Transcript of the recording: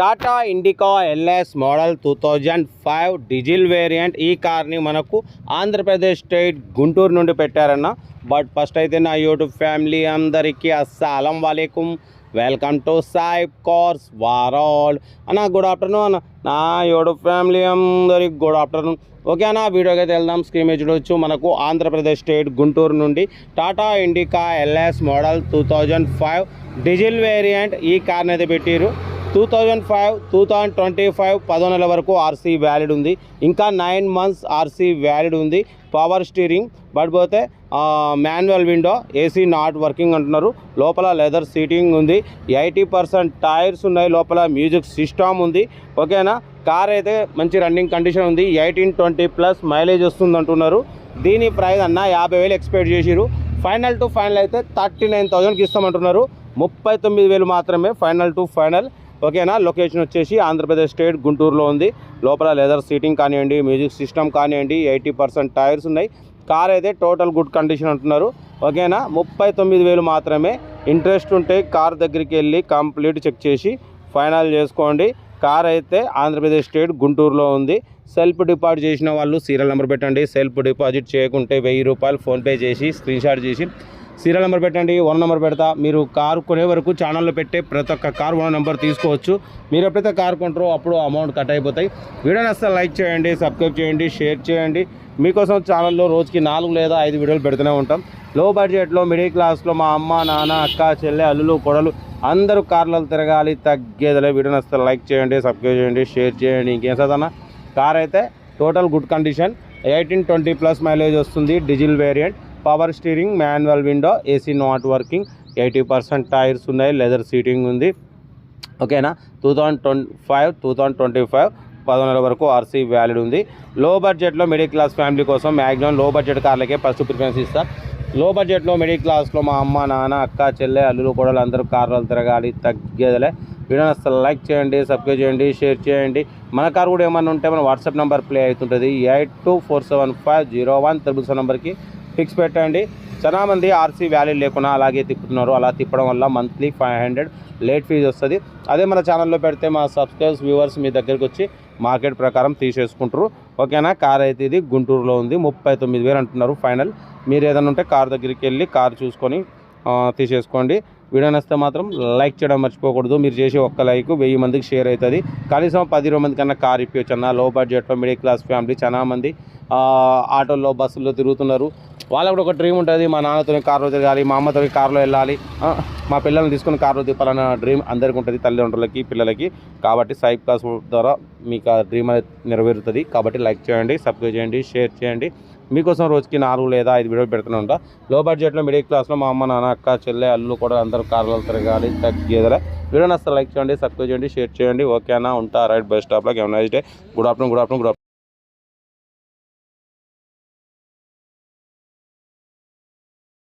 Tata Indica LS model two thousand five diesel variant ఈ కార్ని మనకు ఆంధ్రప్రదేశ్ స్టేట్ గుంటూరు నుండి పెట్టారన్న. బట్ ఫస్ట్ అయితే నా యూట్యూబ్ ఫ్యామిలీ అందరికీ అస్సలం వాలేకుమ్ వెల్కమ్ టు సాయిబ్ కార్స్ వారాల్. అన్న గుడ్ ఆఫ్టర్నూన్ అన్న. నా యూట్యూబ్ ఫ్యామిలీ అందరికి గుడ్ ఆఫ్టర్నూన్ ఓకే అన్న వీడియోకి అయితే వెళ్దాం. స్క్రీన్ మీద మనకు ఆంధ్రప్రదేశ్ స్టేట్ గుంటూరు నుండి Tata Indica LS model two thousand five diesel variant ఈ కార్ని అయితే పెట్టారు two thousand five two thousand twenty five పదో నెల వరకు ఆర్సీ వ్యాలిడ్ ఉంది. ఇంకా నైన్ మంత్స్ ఆర్సీ వ్యాలిడ్ ఉంది. పవర్ స్టీరింగ్ బట్ పోతే manual window AC not working అంటున్నారు. లోపల లెదర్ సీటింగ్ ఉంది. ఎయిటీ పర్సెంట్ టైర్స్ ఉన్నాయి. లోపల మ్యూజిక్ సిస్టమ్ ఉంది. ఓకేనా? కార్ అయితే మంచి రన్నింగ్ కండిషన్ ఉంది. ఎయిటీన్ ట్వంటీ ప్లస్ మైలేజ్ వస్తుంది అంటున్నారు. దీని ప్రైస్ అన్న యాభై వేలు ఎక్స్పెక్ట్ చేసిరు ఫైనల్ టు ఫైనల్ అయితే థర్టీ నైన్ థౌజండ్కి ఇస్తామంటున్నారు. ముప్పై తొమ్మిది వేలు మాత్రమే ఫైనల్ టు ఫైనల్ ఓకేనా? లొకేషన్ వచ్చేసి ఆంధ్రప్రదేశ్ స్టేట్ గుంటూరులో ఉంది. లోపల లెదర్ సీటింగ్ కానివ్వండి మ్యూజిక్ సిస్టమ్ కానివ్వండి ఎయిటీ పర్సెంట్ టైర్స్ ఉన్నాయి. కార్ అయితే టోటల్ గుడ్ కండిషన్ అంటున్నారు. ఓకేనా? ముప్పై తొమ్మిది వేలు మాత్రమే. ఇంట్రెస్ట్ ఉంటే కార్ దగ్గరికి వెళ్ళి కంప్లీట్ చెక్ చేసి ఫైనల్ చేసుకోండి. కార్ అయితే ఆంధ్రప్రదేశ్ స్టేట్ గుంటూరులో ఉంది. సెల్ఫ్ డిపాజిట్ చేసిన వాళ్ళు సీరియల్ నెంబర్ పెట్టండి. సెల్ఫ్ డిపాజిట్ చేయకుంటే వెయ్యి రూపాయలు ఫోన్పే చేసి స్క్రీన్షాట్ చేసి సీరియల్ నెంబర్ పెట్టండి వన్ నెంబర్ పెడతా. మీరు కారు కొనే వరకు ఛానల్లో పెట్టే ప్రతి ఒక్క కారు వన్ నెంబర్ తీసుకోవచ్చు. మీరు ఎప్పుడైతే కారు కొంటారో అప్పుడు అమౌంట్ కట్ అయిపోతాయి. వీడియో నచ్చితే లైక్ చేయండి సబ్స్క్రైబ్ చేయండి షేర్ చేయండి. మీకోసం ఛానల్లో రోజుకి నాలుగు లేదా ఐదు వీడియోలు పెడుతూనే ఉంటాం. లో బడ్జెట్లో మిడిల్ క్లాస్లో మా అమ్మ నాన్న అక్క చెల్లె అల్లులు కొడలు అందరూ కార్లలో తిరగాలి తగ్గేదిలే. వీడియో నచ్చితే లైక్ చేయండి సబ్స్క్రైబ్ చేయండి షేర్ చేయండి. ఇంకేం సదన్నా కార్ అయితే total good condition eighteen twenty plus mileage వస్తుంది diesel variant. Power steering manual window AC not working eighty percent tyres ఉన్నాయి లెదర్ సీటింగ్ ఉంది. ఓకేనా? Two thousand twenty five two thousand twenty five పదహారు వరకు ఆర్సీ వ్యాలిడ్ ఉంది. Low బడ్జెట్లో middle class family కోసం maximum low budget కార్లకే first preference ఇస్తారు లో బడ్జెట్లో మిడిల్ క్లాస్లో మా అమ్మ నాన్న అక్క చెల్లె అల్లులు కూడా అందరూ కార్లు తిరగాలి తగ్గేదలే. వీడియోని అసలు లైక్ చేయండి సబ్స్క్రైబ్ చేయండి షేర్ చేయండి. మన కార్ కూడా ఏమన్నా ఉంటే మన వాట్సాప్ నెంబర్ ప్లే అవుతుంటుంది. Eight two four seven five zero one triple seven నెంబర్కి ఫిక్స్ పెట్టండి. చాలా మంది ఆర్సీ వ్యాల్యూ లేకుండా అలాగే తిప్పుతున్నారు. అలా తిప్పడం వల్ల monthly five hundred late fee వస్తుంది. అదే మన ఛానల్లో పెడితే మా సబ్స్క్రైబర్స్ వ్యూవర్స్ మీ దగ్గరికి వచ్చి మార్కెట్ ప్రకారం తీసేసుకుంటారు. ఓకేనా? కార్ అయితే ఇది గుంటూరులో ఉంది. ముప్పై తొమ్మిది వేలు అంటున్నారు ఫైనల్. మీరు ఏదైనా ఉంటే కార్ దగ్గరికి వెళ్ళి కార్ చూసుకొని తీసేసుకోండి. వీడియో నచ్చితే మాత్రం లైక్ చేయడం మర్చిపోకూడదు. మీరు చేసే ఒక్క లైక్ వెయ్యి మందికి షేర్ అవుతుంది. కనీసం పది ఇరవై మంది కన్నా కార్ ఇప్పించచ్చు అన్న. లో బడ్జెట్లో మిడిల్ క్లాస్ ఫ్యామిలీ చాలామంది ఆటోల్లో బస్సుల్లో తిరుగుతున్నారు. వాళ్ళకు కూడా ఒక డ్రీమ్ ఉంటుంది. మా నాన్నతో కార్లో తిరగాలి మా అమ్మతో కార్లో వెళ్ళాలి. మా పిల్లల్ని తీసుకుని కార్లో తిప్పాలన్న డ్రీమ్ అందరికీ ఉంటుంది తల్లిదండ్రులకి పిల్లలకి. కాబట్టి సైబ్ క్లాస్ ద్వారా మీకు ఆ డ్రీమ్ అనేది నెరవేరుతుంది. కాబట్టి లైక్ చేయండి సబ్స్క్రైబ్ చేయండి షేర్ చేయండి. మీకోసం రోజుకి నాలుగు లేదా ఐదు వీడియోలు పెడుతూనే ఉంటా. లో బడ్జెట్లో మిడిల్ క్లాస్లో మా అమ్మ నాన్న అక్క చెల్లె అల్లు కూడా అందరూ కార్లో తిరగాలి గేదెల వీడియో అసలు లైక్ చేయండి సబ్స్క్రైబ్ చేయండి షేర్ చేయండి. ఓకేనా ఉంటా. Right bus స్టాప్లో nice day good afternoon good afternoon good